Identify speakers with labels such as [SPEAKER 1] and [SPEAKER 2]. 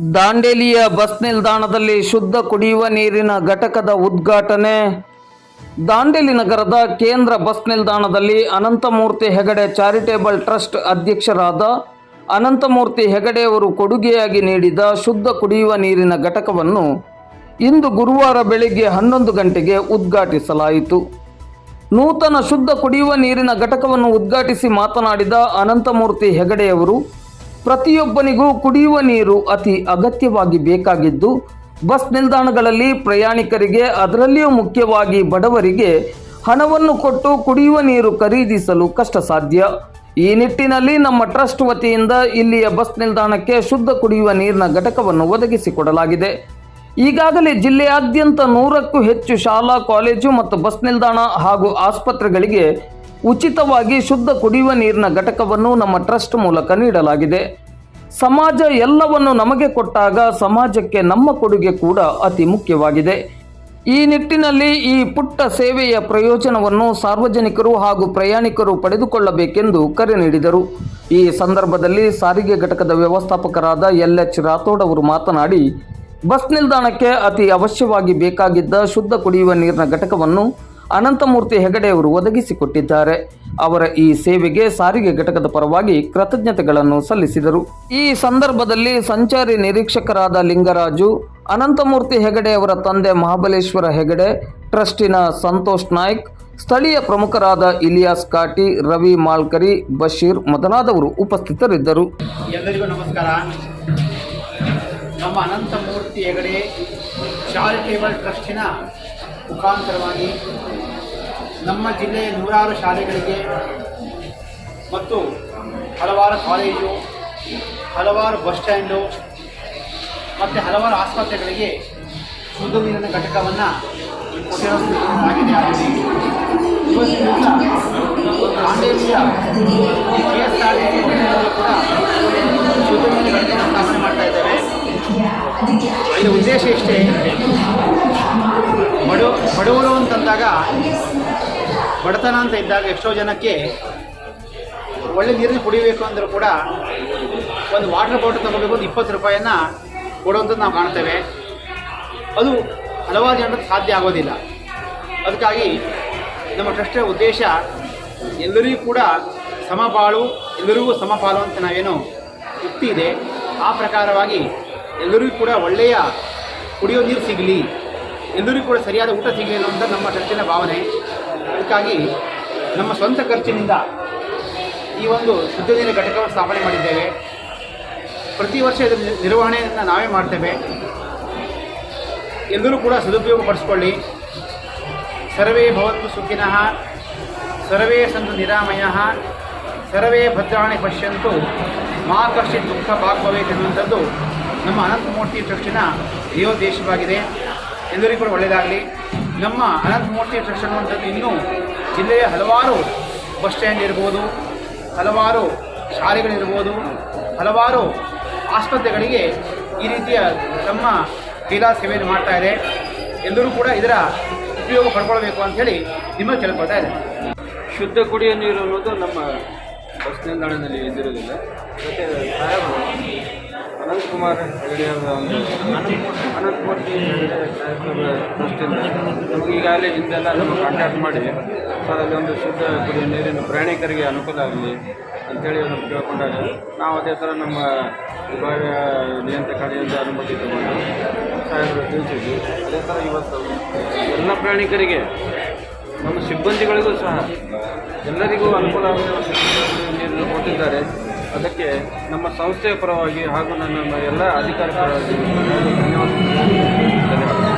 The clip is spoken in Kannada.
[SPEAKER 1] ದಾಂಡೇಲಿಯ ಬಸ್ ನಿಲ್ದಾಣದಲ್ಲಿ ಶುದ್ಧ ಕುಡಿಯುವ ನೀರಿನ ಘಟಕದ ಉದ್ಘಾಟನೆ. ದಾಂಡೇಲಿ ನಗರದ ಕೇಂದ್ರ ಬಸ್ ನಿಲ್ದಾಣದಲ್ಲಿ ಅನಂತಮೂರ್ತಿ ಹೆಗಡೆ ಚಾರಿಟೇಬಲ್ ಟ್ರಸ್ಟ್ ಅಧ್ಯಕ್ಷರಾದ ಅನಂತಮೂರ್ತಿ ಹೆಗಡೆಯವರು ಕೊಡುಗೆಯಾಗಿ ನೀಡಿದ ಶುದ್ಧ ಕುಡಿಯುವ ನೀರಿನ ಘಟಕವನ್ನು ಇಂದು ಗುರುವಾರ ಬೆಳಿಗ್ಗೆ ಹನ್ನೊಂದು ಗಂಟೆಗೆ ಉದ್ಘಾಟಿಸಲಾಯಿತು. ನೂತನ ಶುದ್ಧ ಕುಡಿಯುವ ನೀರಿನ ಘಟಕವನ್ನು ಉದ್ಘಾಟಿಸಿ ಮಾತನಾಡಿದ ಅನಂತಮೂರ್ತಿ ಹೆಗಡೆಯವರು ಪ್ರತಿಯೊಬ್ಬನಿಗೂ ಕುಡಿಯುವ ನೀರು ಅತಿ ಅಗತ್ಯವಾಗಿ ಬೇಕಾಗಿದ್ದು, ಬಸ್ ನಿಲ್ದಾಣಗಳಲ್ಲಿ ಪ್ರಯಾಣಿಕರಿಗೆ ಅದರಲ್ಲಿಯೂ ಮುಖ್ಯವಾಗಿ ಬಡವರಿಗೆ ಹಣವನ್ನು ಕೊಟ್ಟು ಕುಡಿಯುವ ನೀರು ಖರೀದಿಸಲು ಕಷ್ಟ ಸಾಧ್ಯ ಈ ನಿಟ್ಟಿನಲ್ಲಿ ನಮ್ಮ ಟ್ರಸ್ಟ್ ವತಿಯಿಂದ ಇಲ್ಲಿಯ ಬಸ್ ನಿಲ್ದಾಣಕ್ಕೆ ಶುದ್ಧ ಕುಡಿಯುವ ನೀರಿನ ಘಟಕವನ್ನು ಒದಗಿಸಿಕೊಡಲಾಗಿದೆ. ಈಗಾಗಲೇ ಜಿಲ್ಲೆಯಾದ್ಯಂತ ನೂರಕ್ಕೂ ಹೆಚ್ಚು ಶಾಲಾ, ಕಾಲೇಜು ಮತ್ತು ಬಸ್ ನಿಲ್ದಾಣ ಹಾಗೂ ಆಸ್ಪತ್ರೆಗಳಿಗೆ ಉಚಿತವಾಗಿ ಶುದ್ಧ ಕುಡಿಯುವ ನೀರಿನ ಘಟಕವನ್ನು ನಮ್ಮ ಟ್ರಸ್ಟ್ ಮೂಲಕ ನೀಡಲಾಗಿದೆ. ಸಮಾಜ ಎಲ್ಲವನ್ನು ನಮಗೆ ಕೊಟ್ಟಾಗ ಸಮಾಜಕ್ಕೆ ನಮ್ಮ ಕೊಡುಗೆ ಕೂಡ ಅತಿ ಮುಖ್ಯವಾಗಿದೆ. ಈ ನಿಟ್ಟಿನಲ್ಲಿ ಈ ಪುಟ್ಟ ಸೇವೆಯ ಪ್ರಯೋಜನವನ್ನು ಸಾರ್ವಜನಿಕರು ಹಾಗೂ ಪ್ರಯಾಣಿಕರು ಪಡೆದುಕೊಳ್ಳಬೇಕೆಂದು ಕರೆ ನೀಡಿದರು. ಈ ಸಂದರ್ಭದಲ್ಲಿ ಸಾರಿಗೆ ಘಟಕದ ವ್ಯವಸ್ಥಾಪಕರಾದ ಎಲ್ ಎಚ್ ರಾಥೋಡ್ ಅವರು ಮಾತನಾಡಿ, ಬಸ್ ನಿಲ್ದಾಣಕ್ಕೆ ಅತಿ ಅವಶ್ಯವಾಗಿ ಬೇಕಾಗಿದ್ದ ಶುದ್ಧ ಕುಡಿಯುವ ನೀರಿನ ಘಟಕವನ್ನು ಅನಂತಮೂರ್ತಿ ಹೆಗಡೆಯವರು ಒದಗಿಸಿಕೊಟ್ಟಿದ್ದಾರೆ. ಅವರ ಈ ಸೇವೆಗೆ ಸಾರಿಗೆ ಘಟಕದ ಪರವಾಗಿ ಕೃತಜ್ಞತೆಗಳನ್ನು ಸಲ್ಲಿಸಿದರು. ಈ ಸಂದರ್ಭದಲ್ಲಿ ಸಂಚಾರಿ ನಿರೀಕ್ಷಕರಾದ ಲಿಂಗರಾಜು, ಅನಂತಮೂರ್ತಿ ಹೆಗಡೆ ಅವರ ತಂದೆ ಮಹಾಬಲೇಶ್ವರ ಹೆಗಡೆ, ಟ್ರಸ್ಟಿನ ಸಂತೋಷ್ ನಾಯ್ಕ್, ಸ್ಥಳೀಯ ಪ್ರಮುಖರಾದ ಇಲಿಯಾಸ್ ಕಾಟಿ, ರವಿ ಮಾಲ್ಕರಿ, ಬಶೀರ್ ಮೊದಲಾದವರು ಉಪಸ್ಥಿತರಿದ್ದರು.
[SPEAKER 2] ಎಲ್ಲರಿಗೂ ನಮಸ್ಕಾರ. ನಮ್ಮ ಅನಂತಮೂರ್ತಿ ಹೆಗಡೆ ಚಾರಿಟೇಬಲ್ ಟ್ರಸ್ಟಿನ ಮುಖಾಂತರವಾಗಿ ನಮ್ಮ ಜಿಲ್ಲೆಯ ನೂರಾರು ಶಾಲೆಗಳಿಗೆ ಮತ್ತು ಹಲವಾರು ಕಾಲೇಜು, ಹಲವಾರು ಬಸ್ ಸ್ಟ್ಯಾಂಡು ಮತ್ತು ಹಲವಾರು ಆಸ್ಪತ್ರೆಗಳಿಗೆ ಶುದ್ಧ ನೀರಿನ ಘಟಕವನ್ನು ಕೊಟ್ಟಿರೋದಾಗಿದೆ ಆಗಿದೆ ಕೆ ಎಸ್ ಆರ್ ಕೂಡ ಶುದ್ಧ ನೀರಿನ ಘಟಕ ಸ್ಥಾಪನೆ ಮಾಡ್ತಾ ಇದ್ದೇವೆ ಇದರ ಉದ್ದೇಶ ಇಷ್ಟೇ ಬಡ ಬಡವರು ಅಂತಂದಾಗ ಬಡತನ ಅಂತ ಇದ್ದಾಗ ಎಷ್ಟೋ ಜನಕ್ಕೆ ಒಳ್ಳೆ ನೀರನ್ನು ಕುಡಿಬೇಕು ಅಂದರೂ ಕೂಡ ಒಂದು ವಾಟರ್ ಬಾಟಲ್ ತಗೋಬೇಕು ಒಂದು ಇಪ್ಪತ್ತು ರೂಪಾಯಿಯನ್ನು ಕೊಡುವಂಥದ್ದು ನಾವು ಕಾಣ್ತೇವೆ. ಅದು ಹಲವಾರು ಜನರಿಗೆ ಸಾಧ್ಯ ಆಗೋದಿಲ್ಲ. ಅದಕ್ಕಾಗಿ ನಮ್ಮ ಟ್ರಸ್ಟ್ ಉದ್ದೇಶ ಎಲ್ಲರಿಗೂ ಕೂಡ ಸಮಬಾಳು, ಎಲ್ಲರಿಗೂ ಸಮಪಾಲು ಅಂತ ನಾವೇನು ಯುಕ್ತಿ ಇದೆ. ಆ ಪ್ರಕಾರವಾಗಿ ಎಲ್ಲರಿಗೂ ಕೂಡ ಒಳ್ಳೆಯ ಕುಡಿಯೋ ನೀರು ಸಿಗಲಿ. ಎಲ್ಲರಿಗೂ ಕೂಡ ಸರಿಯಾದ ಊಟ ಸಿಗಲಿ ಅನ್ನುವಂಥ ನಮ್ಮ ಚರ್ಚಿನ ಭಾವನೆ. ಅದಕ್ಕಾಗಿ ನಮ್ಮ ಸ್ವಂತ ಖರ್ಚಿನಿಂದ ಈ ಒಂದು ಶುದ್ಧ ನೀರಿನ ಘಟಕವನ್ನು ಸ್ಥಾಪನೆ ಮಾಡಿದ್ದೇವೆ. ಪ್ರತಿ ವರ್ಷ ಇದರ ನಿರ್ವಹಣೆಯನ್ನು ನಾವೇ ಮಾಡ್ತೇವೆ. ಎಲ್ಲರೂ ಕೂಡ ಸದುಪಯೋಗ ಪಡಿಸ್ಕೊಳ್ಳಿ. ಸರ್ವೇ ಭವಂತು ಸುಖಿನಃ, ಸರ್ವೇ ಸಂತು ನಿರಾಮಯ, ಸರ್ವೇ ಭದ್ರಾಣಿ ಪಶ್ಯಂತು ಮಾ ಕಶ್ಚಿತ್ ದುಃಖ ಭಾಗ್ಭವೇತ್ ಎನ್ನುವಂಥದ್ದು ನಮ್ಮ ಅನಂತಮೂರ್ತಿ ಟ್ರಸ್ಟಿನ ದೇಶವಾಗಿದೆ. ಎಲ್ಲರಿಗೂ ಕೂಡ ಒಳ್ಳೆಯದಾಗಲಿ ನಮ್ಮ ಅನಂತಮೂರ್ತಿ ಟ್ರಸ್ಟ್ ಅನ್ನುವಂಥದ್ದು ಇನ್ನೂ ಜಿಲ್ಲೆಯ ಹಲವಾರು ಬಸ್ ಸ್ಟ್ಯಾಂಡ್ ಇರ್ಬೋದು, ಹಲವಾರು ಶಾಲೆಗಳಿರ್ಬೋದು, ಹಲವಾರು ಆಸ್ಪತ್ರೆಗಳಿಗೆ ಈ ರೀತಿಯ ತಮ್ಮ ಕೈಲಾ ಸೇವೆಯನ್ನು ಮಾಡ್ತಾ ಇದೆ. ಎಲ್ಲರೂ ಕೂಡ ಇದರ ಉಪಯೋಗ ಪಡ್ಕೊಳ್ಬೇಕು ಅಂಥೇಳಿ ನಿಮ್ಮ ಕೇಳ್ಕೊಳ್ತಾ ಇದೆ
[SPEAKER 3] ಶುದ್ಧ ಕುಡಿಯ ನೀರು ಅನ್ನೋದು ನಮ್ಮ ಬಸ್ ನಿಲ್ದಾಣದಲ್ಲಿ ಇದ್ದಿರೋದಿಲ್ಲ. ಮತ್ತು ಅನಂತಕುಮಾರ್ ಹೆಗಡೆ ಅವರ ಒಂದು ಅನಂತಮೂರ್ತಿ ಹೆಗಡೆ ಟ್ರಸ್ಟಿಂದ ನಮಗೆ ಈಗಾಗಲೇ ಹಿಂದೆಲ್ಲ ನಮ್ಮ ಕಾಂಟ್ಯಾಕ್ಟ್ ಮಾಡಿ, ಸರ್ ಒಂದು ಶುದ್ಧ ಕುಡಿಯುವ ನೀರಿನ ಪ್ರಯಾಣಿಕರಿಗೆ ಅನುಕೂಲ ಆಗಲಿ ಅಂತೇಳಿ ನಾವು ಕೇಳ್ಕೊಂಡಾಗ ನಾವು ಅದೇ ಥರ ನಮ್ಮ ವಿಭಾಗ ನಿಯಂತ್ರಕಾರಿಯಿಂದ ಅನುಮತಿ ತಗೊಂಡು ಸಾಹೇಬರು ತಿಳಿಸಿದ್ವಿ. ಅದೇ ಥರ ಇವತ್ತು ಎಲ್ಲ ಪ್ರಯಾಣಿಕರಿಗೆ, ನಮ್ಮ ಸಿಬ್ಬಂದಿಗಳಿಗೂ ಸಹ ಎಲ್ಲರಿಗೂ ಅನುಕೂಲ ಆಗುವ ನೀರನ್ನು ಕೊಟ್ಟಿದ್ದಾರೆ. ಅದಕ್ಕೆ ನಮ್ಮ ಸಂಸ್ಥೆಯ ಪರವಾಗಿ ಹಾಗೂ ನನ್ನ ಎಲ್ಲ ಅಧಿಕಾರಿ ಪರವಾಗಿ ಧನ್ಯವಾದ